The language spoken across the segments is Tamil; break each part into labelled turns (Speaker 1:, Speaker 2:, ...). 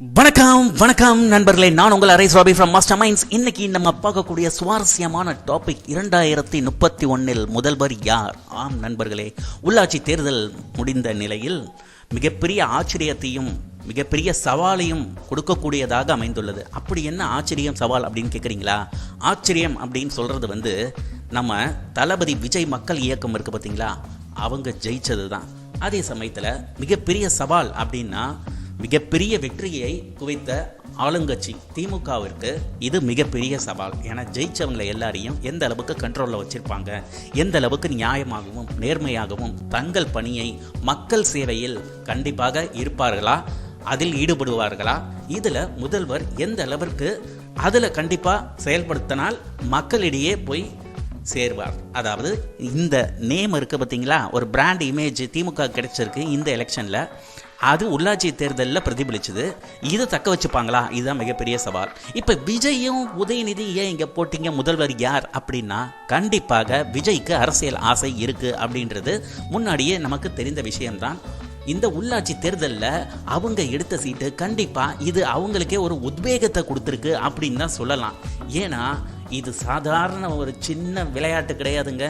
Speaker 1: வணக்கம் வணக்கம் நண்பர்களே. நான் உங்கள் அரை ராபி ஃப்ரம் மாஸ்டர் மைண்ட்ஸ் இன்னைக்கு நம்ம பார்க்கக்கூடிய சுவாரஸ்யமான டாபிக் இரண்டாயிரத்தி முப்பத்தி ஒன்னில் முதல்வர் யார்? ஆம் நண்பர்களே உள்ளாட்சி தேர்தல் முடிந்த நிலையில் மிகப்பெரிய ஆச்சரியத்தையும் மிகப்பெரிய சவாலையும் கொடுக்கக்கூடியதாக அமைந்துள்ளது. அப்படி என்ன ஆச்சரியம் சவால் அப்படின்னு கேட்குறீங்களா ஆச்சரியம் அப்படின்னு சொல்கிறது வந்து நம்ம தளபதி விஜய் மக்கள் இயக்கம் இருக்குது பார்த்தீங்களா அவங்க ஜெயிச்சது தான் அதே சமயத்தில் மிகப்பெரிய சவால் அப்படின்னா மிகப்பெரிய வெற்றியை குவித்த ஆளுங்கட்சி திமுகவிற்கு இது மிகப்பெரிய சவால். ஏன்னா ஜெயிச்சவங்களை எல்லாரையும் எந்த அளவுக்கு கண்ட்ரோலில் வச்சுருப்பாங்க? எந்த அளவுக்கு நியாயமாகவும் நேர்மையாகவும் தங்கள் பணியை மக்கள் சேவையில் கண்டிப்பாக இருப்பார்களா? அதில் ஈடுபடுவார்களா? இதில் முதல்வர் எந்த அளவிற்கு அதில் கண்டிப்பாக செயல்படுத்தினால் மக்களிடையே போய் சேர்வார். அதாவது இந்த நேம் இருக்குது பார்த்தீங்களா ஒரு பிராண்ட் இமேஜ் திமுக கிடைச்சிருக்கு இந்த எலெக்ஷனில் அது உள்ளாட்சி தேர்தலில் பிரதிபலிச்சது. இதை தக்க வச்சுப்பாங்களா? இதுதான் மிகப்பெரிய சவால். இப்போ விஜயும் உதயநிதி ஏன் இங்கே போட்டிங்க? முதல்வர் யார் அப்படின்னா கண்டிப்பாக விஜய்க்கு அரசியல் ஆசை இருக்குது அப்படின்றது முன்னாடியே நமக்கு தெரிந்த விஷயம்தான். இந்த உள்ளாட்சி தேர்தலில் அவங்க எடுத்த சீட்டு கண்டிப்பாக இது அவங்களுக்கே ஒரு உத்வேகத்தை கொடுத்துருக்கு அப்படின்னு தான் சொல்லலாம். ஏன்னா இது சாதாரண ஒரு சின்ன விளையாட்டு கிடையாதுங்க.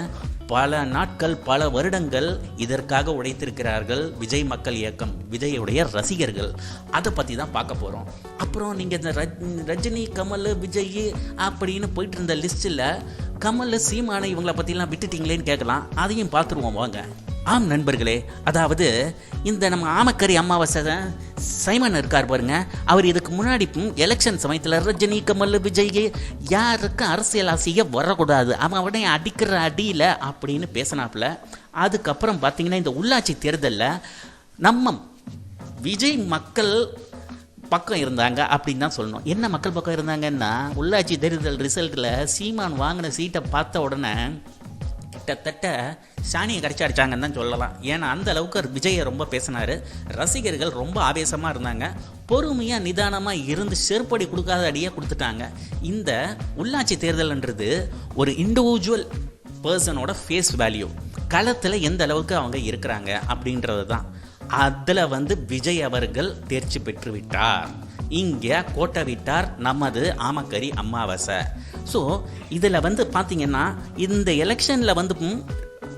Speaker 1: பல நாட்கள் பல வருடங்கள் இதற்காக உழைத்திருக்கிறார்கள் விஜய் மக்கள் இயக்கம் விஜயுடைய ரசிகர்கள். அதை பற்றி தான் பார்க்க போகிறோம் அப்புறம் நீங்கள் இந்த ரஜ் ரஜினி கமல் விஜய் அப்படின்னு போயிட்டு இருந்த லிஸ்ட்டில் கமல் சீமானை இவங்கள பற்றிலாம் விட்டுட்டீங்களேன்னு கேட்கலாம். அதையும் பார்த்துருவோம் வாங்க. ஆம் நண்பர்களே அதாவது இந்த நம்ம ஆமக்கரி அமாவாசை சைமன் இருக்கார் பாருங்க. அவர் இதுக்கு முன்னாடி எலெக்ஷன் சமயத்தில் ரஜினி கமல் விஜய் யாருக்கும் அரசியல் ஆசையே வரக்கூடாது. அவன் உடனே அடிக்கிற அடியில் அப்படின்னு பேசினாப்புல. அதுக்கப்புறம் பார்த்தீங்கன்னா இந்த உள்ளாட்சி தேர்தலில் நம்ம விஜய் மக்கள் பக்கம் இருந்தாங்க அப்படின்னு தான் சொல்லணும். என்ன மக்கள் பக்கம் இருந்தாங்கன்னா உள்ளாட்சி தேர்தல் ரிசல்ட்டில் சீமான் வாங்கின சீட்டை பார்த்த உடனே கிட்டத்தட்ட சாணியை கடிச்சு அடிச்சாங்கன்னு தான் சொல்லலாம். ஏன்னா அந்த அளவுக்கு விஜயை ரொம்ப பேசினார். ரசிகர்கள் ரொம்ப ஆவேசமாக இருந்தாங்க. பொறுமையாக நிதானமாக இருந்து செருப்படி கொடுக்காத அடியே கொடுத்துட்டாங்க. இந்த உள்ளாட்சி தேர்தல்ன்றது ஒரு இண்டிவிஜுவல் பர்சனோட ஃபேஸ் வேல்யூ களத்தில் எந்த அளவுக்கு அவங்க இருக்கிறாங்க அப்படின்றது தான். அதில் வந்து விஜய் அவர்கள் தேர்ச்சி பெற்று விட்டார். இங்கே கோட்டை விட்டார் நமது ஆமக்கரி அமாவாசை ஸோ இதில் வந்து பார்த்தீங்கன்னா இந்த எலெக்ஷனில் வந்து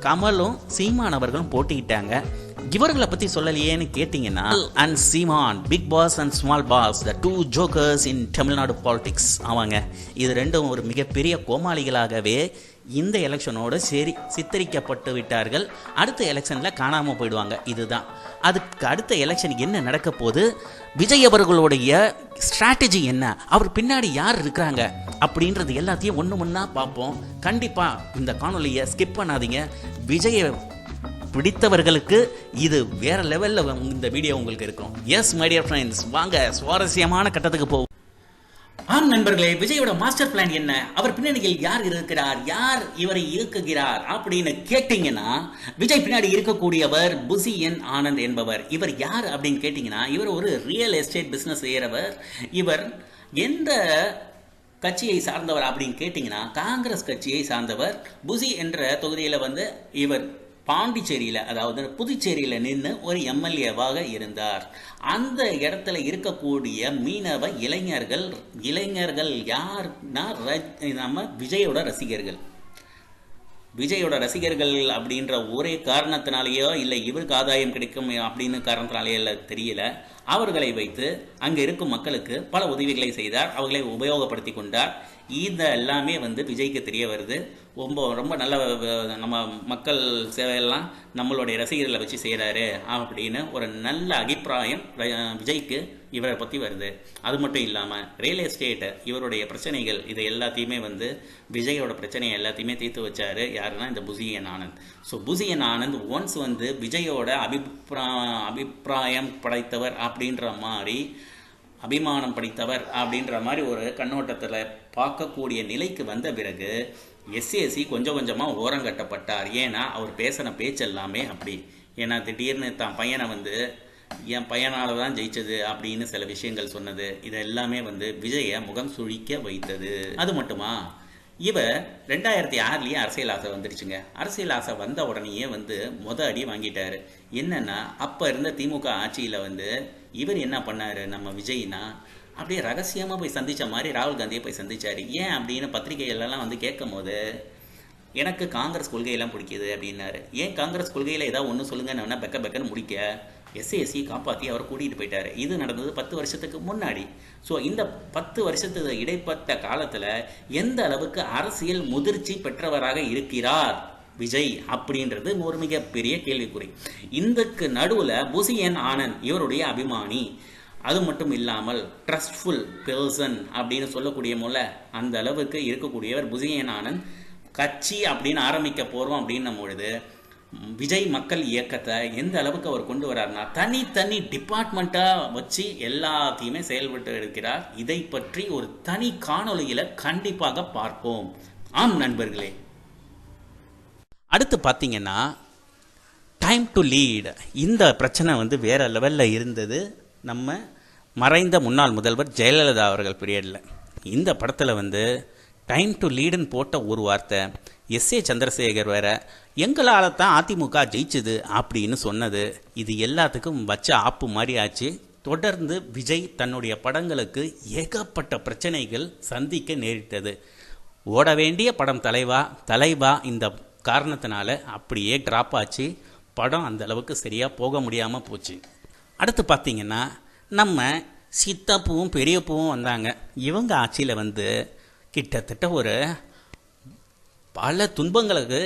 Speaker 1: கமலும் சீமான் அவர்களும் போட்டிக்கிட்டாங்க இவர்களை பற்றி சொல்லலையேன்னு கேட்டிங்கன்னா and Seeman big boss and small boss the two jokers in Tamil Nadu politics ஆமாங்க இது ரெண்டும் ஒரு மிகப்பெரிய கோமாளிகளாகவே இந்த எலெக்ஷனோடு சரி சித்தரிக்கப்பட்டு விட்டார்கள். அடுத்த எலெக்ஷனில் காணாமல் போயிடுவாங்க. இதுதான். அதுக்கு அடுத்த எலெக்ஷன் என்ன நடக்க போது விஜய் அவர்களுடைய ஸ்ட்ராட்டஜி என்ன? அவர் பின்னாடி யார் இருக்கிறாங்க? அப்படின்றது எல்லாத்தையும் ஒன்று ஒன்றா பார்ப்போம். கண்டிப்பாக இந்த காணொலியை ஸ்கிப் பண்ணாதீங்க. விஜயை பிடித்தவர்களுக்கு இது வேற லெவலில் இந்த வீடியோ உங்களுக்கு இருக்கும். எஸ் மை டியர் ஃப்ரெண்ட்ஸ் வாங்க சுவாரஸ்யமான கட்டத்துக்கு போவோம். ஆம் நண்பர்களே விஜயோட மாஸ்டர் பிளான் என்ன? அவர் பின்னணியில் யார் இருக்கிறார்? யார் இவரை இயக்குகிறார்? அப்படின்னு கேட்டீங்கன்னா விஜய் பின்னாடி இருக்கக்கூடியவர் புசி என் ஆனந்த் என்பவர். இவர் யார் அப்படின்னு கேட்டிங்கன்னா இவர் ஒரு ரியல் எஸ்டேட் பிஸ்னஸ் செய்கிறவர் இவர் எந்த கட்சியை சார்ந்தவர் அப்படின்னு கேட்டிங்கன்னா காங்கிரஸ் கட்சியை சார்ந்தவர் புசி என்ற தொகுதியில் வந்து இவர் பாண்டிச்சேரியில் அதாவது புதுச்சேரியில் நின்று ஒரு எம்எல்ஏவாக இருந்தார். அந்த இடத்துல இருக்கக்கூடிய மீனவ இளைஞர்கள் இளைஞர்கள் யார்னா ரஜ் நம்ம விஜயோட ரசிகர்கள். விஜயோட ரசிகர்கள் அப்படின்ற ஒரே காரணத்தினாலேயோ இல்லை இவருக்கு ஆதாயம் கிடைக்கும் அப்படின்னு காரணத்தினாலேயோ இல்லை தெரியல. அவர்களை வைத்து அங்கே இருக்கும் மக்களுக்கு பல உதவிகளை செய்தார். அவர்களை உபயோகப்படுத்தி கொண்டார். இது எல்லாமே வந்து விஜய்க்கு தெரிய வருது. ரொம்ப ரொம்ப நல்ல நம்ம மக்கள் சேவையெல்லாம் நம்மளுடைய ரசிகர்களை வச்சு செய்கிறாரு அப்படின்னு ஒரு நல்ல அபிப்பிராயம் விஜய்க்கு இவரை பற்றி வருது. அது மட்டும் இல்லாமல் ரியல் எஸ்டேட்டு இவருடைய பிரச்சனைகள் இது எல்லாத்தையுமே வந்து விஜயோட பிரச்சனையை எல்லாத்தையுமே தீர்த்து வச்சார் யாருன்னா இந்த புசியன் ஆனந்த். ஸோ புசியன் ஆனந்த் ஒன்ஸ் வந்து விஜயோட அபிப்ரா அபிப்பிராயம் படைத்தவர் அப்படின்ற மாதிரி அபிமானம் படித்தவர் அப்படின்ற மாதிரி ஒரு கண்ணோட்டத்தில் பார்க்கக்கூடிய நிலைக்கு வந்த பிறகு எஸ்சிஎஸ்சி கொஞ்சம் கொஞ்சமாக ஓரங்கட்டப்பட்டார் ஏன்னா அவர் பேசின பேச்செல்லாமே அப்படி. ஏன்னா திடீர்னு தான் பையனை வந்து என் பையனால் தான் ஜெயிச்சது அப்படின்னு சில விஷயங்கள் சொன்னது. இது எல்லாமே வந்து விஜயை முகம் சுழிக்க வைத்தது. அது மட்டுமா? இவர் ரெண்டாயிரத்தி ஆறுலேயே அரசியல் ஆசை வந்துடுச்சுங்க அரசியல் ஆசை வந்த உடனேயே வந்து மொத அடி வாங்கிட்டார். என்னென்னா அப்போ இருந்த திமுக ஆட்சியில் வந்து இவர் என்ன பண்ணார்? நம்ம விஜய்னா அப்படியே ரகசியமாக போய் சந்திச்ச மாதிரி ராகுல் காந்தியை போய் சந்தித்தார் ஏன் அப்படின்னு பத்திரிகைகளெல்லாம் வந்து கேட்கும் போது எனக்கு காங்கிரஸ் கொள்கையெல்லாம் பிடிக்குது அப்படின்னாரு. ஏன் காங்கிரஸ் கொள்கையில் ஏதாவது ஒன்று சொல்லுங்கன்னு வேணா பெக்க பெக்கன்னு முடிக்க எஸ்ஏஎஸ்சி காப்பாற்றி அவர் கூட்டிகிட்டு போயிட்டார். இது நடந்தது பத்து வருஷத்துக்கு முன்னாடி. ஸோ இந்த பத்து வருஷத்து இடைப்பட்ட காலத்தில் எந்த அளவுக்கு அரசியல் முதிர்ச்சி பெற்றவராக இருக்கிறார்? விஜய் அப்படின்றது ஒரு மிகப்பெரிய கேள்விக்குறி. இந்தக்கு நடுவில் புசியன் ஆனந்த் இவருடைய அபிமானி. அது மட்டும் இல்லாமல் ட்ரஸ்ட்ஃபுல் பெர்சன் அப்படின்னு சொல்லக்கூடிய முல அந்த அளவுக்கு இருக்கக்கூடியவர் புசியன் ஆனந்த். கட்சி அப்படின்னு ஆரம்பிக்க போகிறோம் அப்படின்னும் பொழுது விஜய் மக்கள் இயக்கத்தை எந்த அளவுக்கு அவர் கொண்டு வரார்னா தனித்தனி டிபார்ட்மெண்ட்டாக வச்சு எல்லாத்தையுமே செயல்பட்டு இருக்கிறார். இதை பற்றி ஒரு தனி காணொளியில் கண்டிப்பாக பார்ப்போம். ஆம் நண்பர்களே. அடுத்து பார்த்தீங்கன்னா டைம் டு லீட் இந்த பிரச்சனை வந்து வேறு லெவலில் இருந்தது. நம்ம மறைந்த முன்னாள் முதல்வர் ஜெயலலிதா அவர்கள் பீரியடில் இந்த படத்தில் வந்து டைம் டு லீடுன்னு போட்ட ஒரு வார்த்தை எஸ் ஏ சந்திரசேகர் வேற எங்களால் தான் அதிமுக ஜெயிச்சுது அப்படின்னு சொன்னது. இது எல்லாத்துக்கும் வச்ச ஆப்பு மாதிரி ஆச்சு. தொடர்ந்து விஜய் தன்னுடைய படங்களுக்கு ஏகப்பட்ட பிரச்சனைகள் சந்திக்க நேரிட்டது. ஓட வேண்டிய படம் தலைவா தலைவா இந்த காரணத்தினால அப்படியே ட்ராப் ஆச்சு. படம் அந்த அளவுக்கு சரியாக போக முடியாமல் போச்சு. அடுத்து பார்த்திங்கன்னா நம்ம சித்தப்பூவும் பெரியப்பூவும் வந்தாங்க. இவங்க ஆட்சியில் வந்து கிட்டத்தட்ட ஒரு பல துன்பங்களுக்கு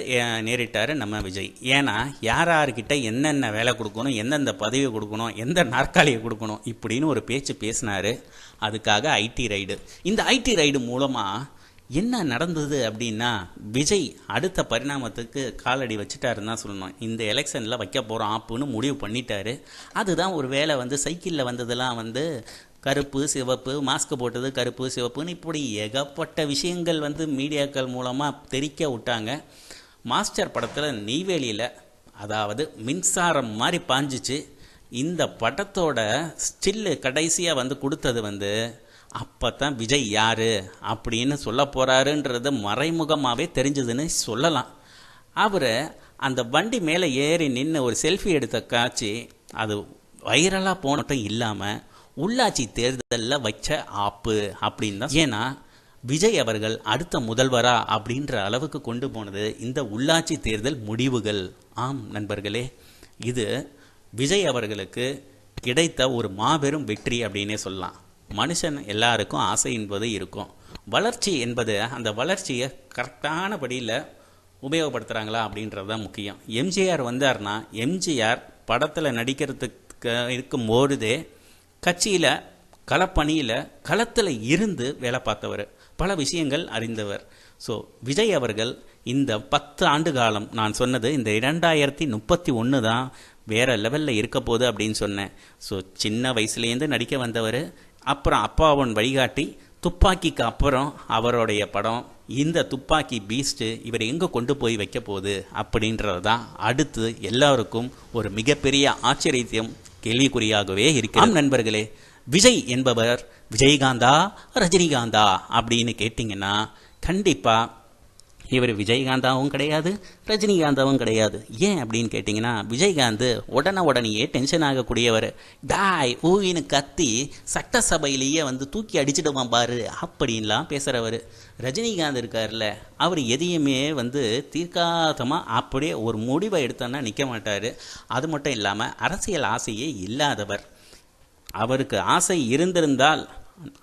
Speaker 1: நேரிட்டார் நம்ம விஜய். ஏன்னா யார் யார்கிட்ட என்னென்ன வேலை கொடுக்கணும் எந்தெந்த பதவி கொடுக்கணும் எந்த நாற்காலியை கொடுக்கணும் இப்படின்னு ஒரு பேச்சு பேசினாரு. அதுக்காக ஐடி ரைடு. இந்த ஐடி ரைடு மூலமாக என்ன நடந்தது அப்படின்னா விஜய் அடுத்த பரிணாமத்துக்கு காலடி வச்சுட்டாருன்னு தான் சொல்லணும். இந்த எலெக்ஷனில் வைக்க போகிறோம் ஆப்புன்னு முடிவு பண்ணிட்டாரு. அதுதான் ஒரு வேளை வந்து சைக்கிளில் வந்ததெல்லாம் வந்து கருப்பு சிவப்பு மாஸ்க் போட்டது கருப்பு சிவப்புன்னு இப்படி ஏகப்பட்ட விஷயங்கள் வந்து மீடியாக்கள் மூலமாக தெரிக்க விட்டாங்க. மாஸ்டர் படத்தில் நெய்வேலியில் அதாவது மின்சாரம் மாதிரி பாஞ்சிச்சு. இந்த படத்தோட ஸ்டில்லு கடைசியாக வந்து கொடுத்தது வந்து அப்போ தான் விஜய் யார் அப்படின்னு சொல்ல போகிறாருன்றது மறைமுகமாகவே தெரிஞ்சதுன்னு சொல்லலாம். அவர் அந்த வண்டி மேலே ஏறி நின்று ஒரு செல்ஃபி எடுத்த காட்சி அது வைரலாக போனட்டும் இல்லாமல் உள்ளாட்சி தேர்தலில் வச்ச ஆப்பு அப்படின்னு தான் ஏன்னா விஜய் அவர்கள் அடுத்த முதல்வரா அப்படின்ற அளவுக்கு கொண்டு போனது இந்த உள்ளாட்சி தேர்தல் முடிவுகள். ஆம் நண்பர்களே இது விஜய் அவர்களுக்கு கிடைத்த ஒரு மாபெரும் வெற்றி அப்படின்னே சொல்லலாம். மனுஷன் எல்லாருக்கும் ஆசை என்பது இருக்கும். வளர்ச்சி என்பது அந்த வளர்ச்சியை கரெக்டான படியில் உபயோகப்படுத்துகிறாங்களா அப்படின்றது தான் முக்கியம். எம்ஜிஆர் வந்தார்னா எம்ஜிஆர் படத்தில் நடிக்கிறதுக்கு இருக்கும்போதே கட்சியில் களப்பணியில் களத்தில் இருந்து வேலை பார்த்தவர். பல விஷயங்கள் அறிந்தவர். ஸோ விஜய் அவர்கள் இந்த பத்து ஆண்டு காலம் நான் சொன்னது இந்த இரண்டாயிரத்தி முப்பத்தி ஒன்று தான் வேற லெவலில் இருக்க போகுது அப்படின்னு சொன்னேன். ஸோ சின்ன வயசுலேருந்து நடிக்க வந்தவர் அப்புறம் அப்பாவன் வழிகாட்டி துப்பாக்கிக்கு அப்புறம் அவருடைய படம் இந்த துப்பாக்கி பீஸ்ட்டு இவர் எங்கே கொண்டு போய் வைக்க போகுது அப்படின்றது தான் அடுத்து எல்லாருக்கும் ஒரு மிகப்பெரிய ஆச்சரியத்தையும் கேள்விக்குறியாகவே இருக்கிறார் நண்பர்களே விஜய் என்பவர் விஜயகாந்தா ரஜினிகாந்தா அப்படின்னு கேட்டிங்கன்னா கண்டிப்பாக இவர் விஜயகாந்தாவும் கிடையாது ரஜினிகாந்தாவும் கிடையாது. ஏன் அப்படின்னு கேட்டிங்கன்னா விஜயகாந்த் உடனே உடனேயே டென்ஷன் ஆகக்கூடியவர். டாய் ஊயின்னு கத்தி சட்டசபையிலேயே வந்து தூக்கி அடிச்சிடுவான் பாரு அப்படின்லாம் பேசுகிறவர் ரஜினிகாந்த் இருக்கார்ல அவர் எதையுமே வந்து தீர்க்காதமாக அப்படியே ஒரு முடிவை எடுத்தோன்னா நிற்க மாட்டார். அது மட்டும் இல்லாமல் அரசியல் ஆசையே இல்லாதவர். அவருக்கு ஆசை இருந்திருந்தால்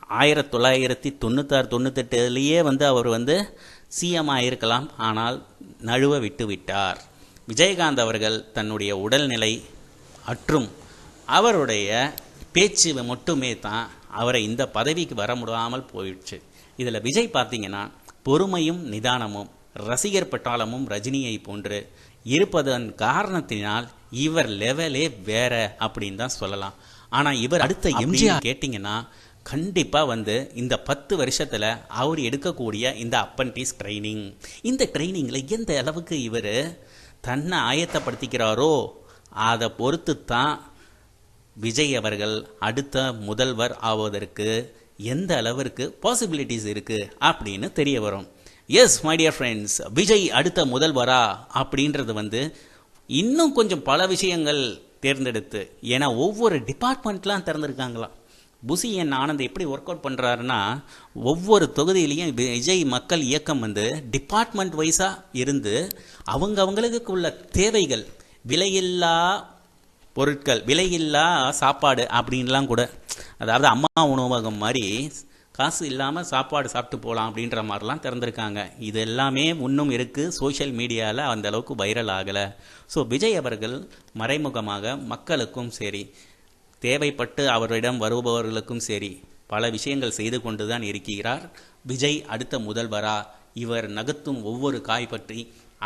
Speaker 1: ஆயிரத்தி தொள்ளாயிரத்தி தொண்ணூத்தாறு தொண்ணூத்தெட்டுலேயே வந்து அவர் வந்து சிஎம் ஆயிருக்கலாம் ஆனால் நழுவ விட்டு விட்டார் விஜயகாந்த் அவர்கள் தன்னுடைய உடல்நிலை அற்றும் அவருடைய பேச்சு மட்டுமே தான் அவரை இந்த பதவிக்கு வர முடியாமல் போயிடுச்சு. இதில் விஜய் பார்த்தீங்கன்னா பொறுமையும் நிதானமும் ரசிகர் பட்டாளமும் ரஜினியை போன்று இருப்பதன் காரணத்தினால் இவர் லெவலே வேற அப்படின்னு தான் சொல்லலாம். ஆனால் இவர் அடுத்த எம்ஜிஆர் கேட்டிங்கன்னா கண்டிப்பாக வந்து இந்த பத்து வருஷத்தில் அவர் எடுக்கக்கூடிய இந்த அப்பன்டிஸ் ட்ரைனிங் இந்த ட்ரைனிங்கில் எந்த அளவுக்கு இவர் தன்னை ஆயத்தப்படுத்திக்கிறாரோ அதை பொறுத்து தான் விஜய் அவர்கள் அடுத்த முதல்வர் ஆவதற்கு எந்த அளவிற்கு பாசிபிலிட்டிஸ் இருக்குது அப்படின்னு தெரிய வரும். Yes my dear friends Vijay அடுத்த முதல்வரா அப்படின்றது வந்து இன்னும் கொஞ்சம் பல விஷயங்கள் தேர்ந்தெடுத்து ஏன்னா ஒவ்வொரு டிபார்ட்மெண்ட்லாம் திறந்துருக்காங்களாம். புசி என் ஆனந்த் எப்படி ஒர்க் அவுட் பண்ணுறாருன்னா ஒவ்வொரு தொகுதியிலையும் வி- விஜய் மக்கள் இயக்கம் வந்து டிபார்ட்மெண்ட் வைஸாக இருந்து அவங்க அவங்களுக்கு உள்ள தேவைகள் விலையில்லா பொருட்கள் விலையில்லா சாப்பாடு அப்படின்லாம் கூட அதாவது அம்மா உணவகம் மாதிரி காசு இல்லாமல் சாப்பாடு சாப்பிட்டு போகலாம் அப்படின்ற மாதிரிலாம் திறந்திருக்காங்க. இது எல்லாமே இன்னும் இருக்குது சோஷியல் மீடியாவில் அந்த அளவுக்கு வைரல் ஆகலை. ஸோ விஜய் அவர்கள் மறைமுகமாக மக்களுக்கும் சரி தேவைப்பட்டு அவரிடம் வருபவர்களுக்கும் சரி பல விஷயங்கள் செய்து கொண்டுதான் இருக்கிறார். விஜய் அடுத்த முதல்வரா? இவர் நகர்த்தும் ஒவ்வொரு காய் பற்றி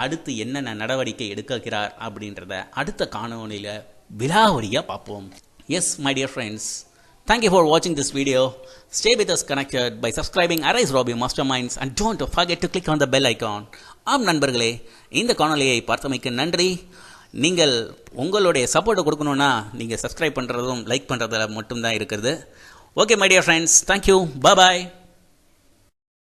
Speaker 1: அடுத்து என்னென்ன நடவடிக்கை எடுக்கிறார் அப்படின்றத அடுத்த காணொலியில் விலாவரியாக பார்ப்போம். Yes my dear friends thank you for வாட்சிங் this video stay with us connected by subscribing arise Robbie master minds and don't forget to click on the bell icon ஆம் நண்பர்களே இந்த காணொலியை பார்த்தமைக்கு நன்றி. நீங்கள் உங்களுடைய சப்போர்ட்டை கொடுக்கணுன்னா நீங்கள் சப்ஸ்கிரைப் பண்ணுறதும் லைக் பண்ணுறதுல மட்டும்தான் இருக்கிறது. Okay my dear friends thank you bye